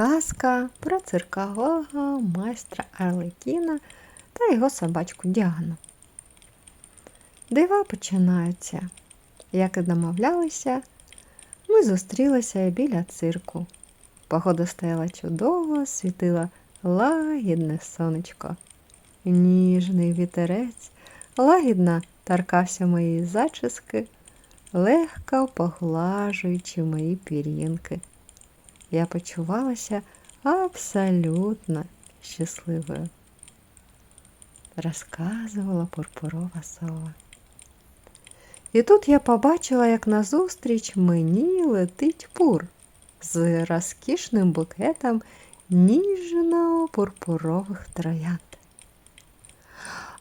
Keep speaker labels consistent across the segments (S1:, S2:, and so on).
S1: Казка про циркового майстра Арлекіна та його собачку Діану. Дива починаються. Як і домовлялися, ми зустрілися біля цирку. Погода стояла чудово, світило лагідне сонечко. Ніжний вітерець лагідно торкався моєї зачіски, легко поглажуючи мої пір'їнки. Я почувалася абсолютно щасливою. Розказувала пурпурова сова. І тут я побачила, як назустріч мені летить пур з розкішним букетом ніжно-пурпурових троянд.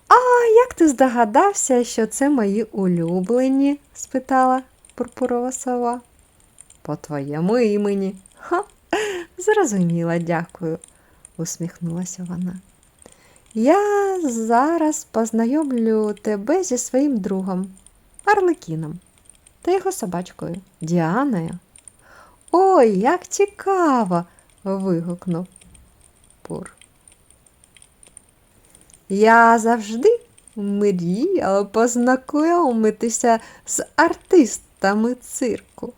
S1: А як ти здогадався, що це мої улюблені? спитала пурпурова сова. По твоєму імені. Ха, зрозуміла, дякую, усміхнулася вона. Я зараз познайомлю тебе зі своїм другом Арлекіном та його собачкою Діаною. Ой, як цікаво. вигукнув Пур. Я завжди мріяла познайомитися з артистами цирку.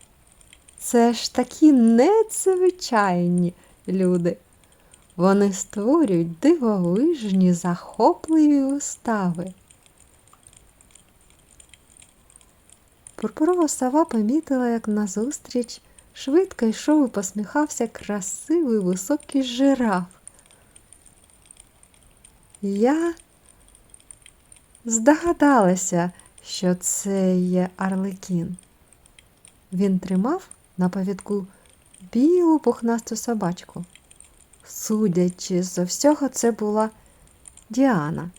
S1: Це ж такі незвичайні люди. Вони створюють дивовижні захопливі вистави. Пурпурова сова помітила, як назустріч швидко йшов і посміхався красивий високий жираф. Я здогадалася, що це є Арлекін. Він тримав на повідку білу пухнасту собачку. Судячи з всього, це була Діана,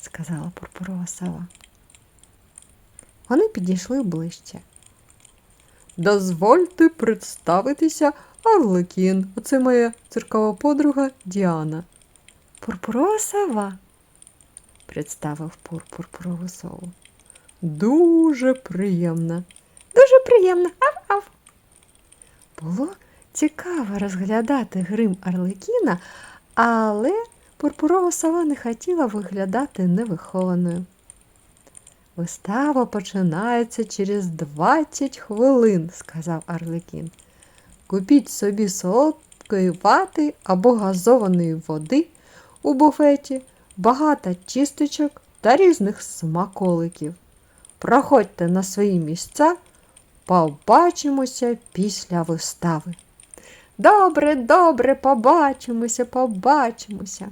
S1: сказала пурпурова сова. Вони підійшли ближче. Дозвольте представитися Арлекін. Оце моя циркова подруга Діана. Пурпурова сова, представив Пур пурпурову сову. Дуже приємно. Дуже приємно. Ав-ав. Було цікаво розглядати грим Арлекіна, але пурпурова сова не хотіла виглядати невихованою. Вистава починається через 20 хвилин, сказав Арлекін. Купіть собі солодкої вати або газованої води у буфеті, багато чисточок та різних смаколиків. Проходьте на свої місця, побачимося після вистави. Добре, добре, побачимося, побачимося.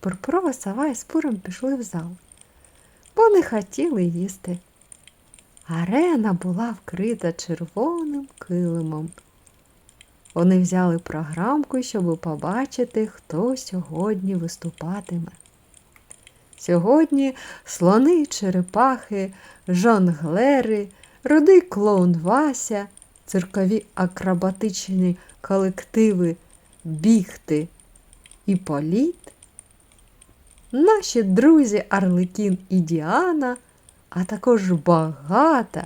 S1: Пурпурова сова із пуром пішли в зал бо не хотіли їсти. Арена була вкрита червоним килимом. Вони взяли програмку, щоб побачити, хто сьогодні виступатиме. Сьогодні слони, черепахи, жонглери, рудий клоун Вася, циркові акробатичні колективи Бігти і Політ наші друзі Арлекін і Діана, а також багато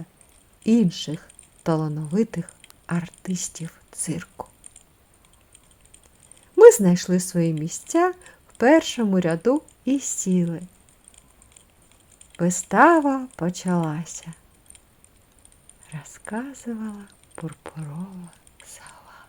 S1: інших талановитих артистів цирку. Ми знайшли свої місця в першому ряду і сіли. Вистава почалася, розказувала пурпурова сова.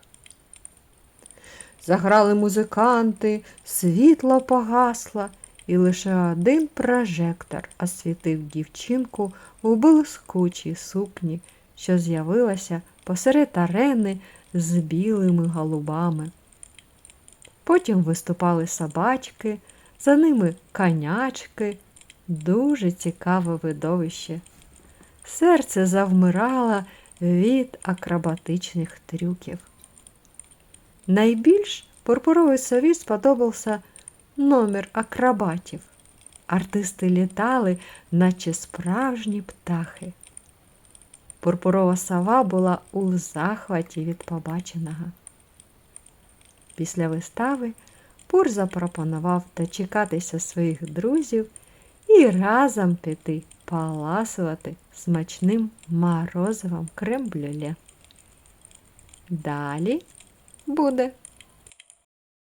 S1: Заграли музиканти, світло погасло і лише один прожектор освітив дівчинку у блискучій сукні, що з'явилася посеред арени з білими голубами. Потім виступали собачки, за ними конячки, дуже цікаве видовище. Серце завмирало від акробатичних трюків. Найбільш пурпуровій сові сподобався номер акробатів. Артисти літали, наче справжні птахи. Пурпурова сова була у захваті від побаченого. Після вистави Пур запропонував дочекатися своїх друзів і разом піти паласувати смачним морозивом крем-блюле. Далі буде.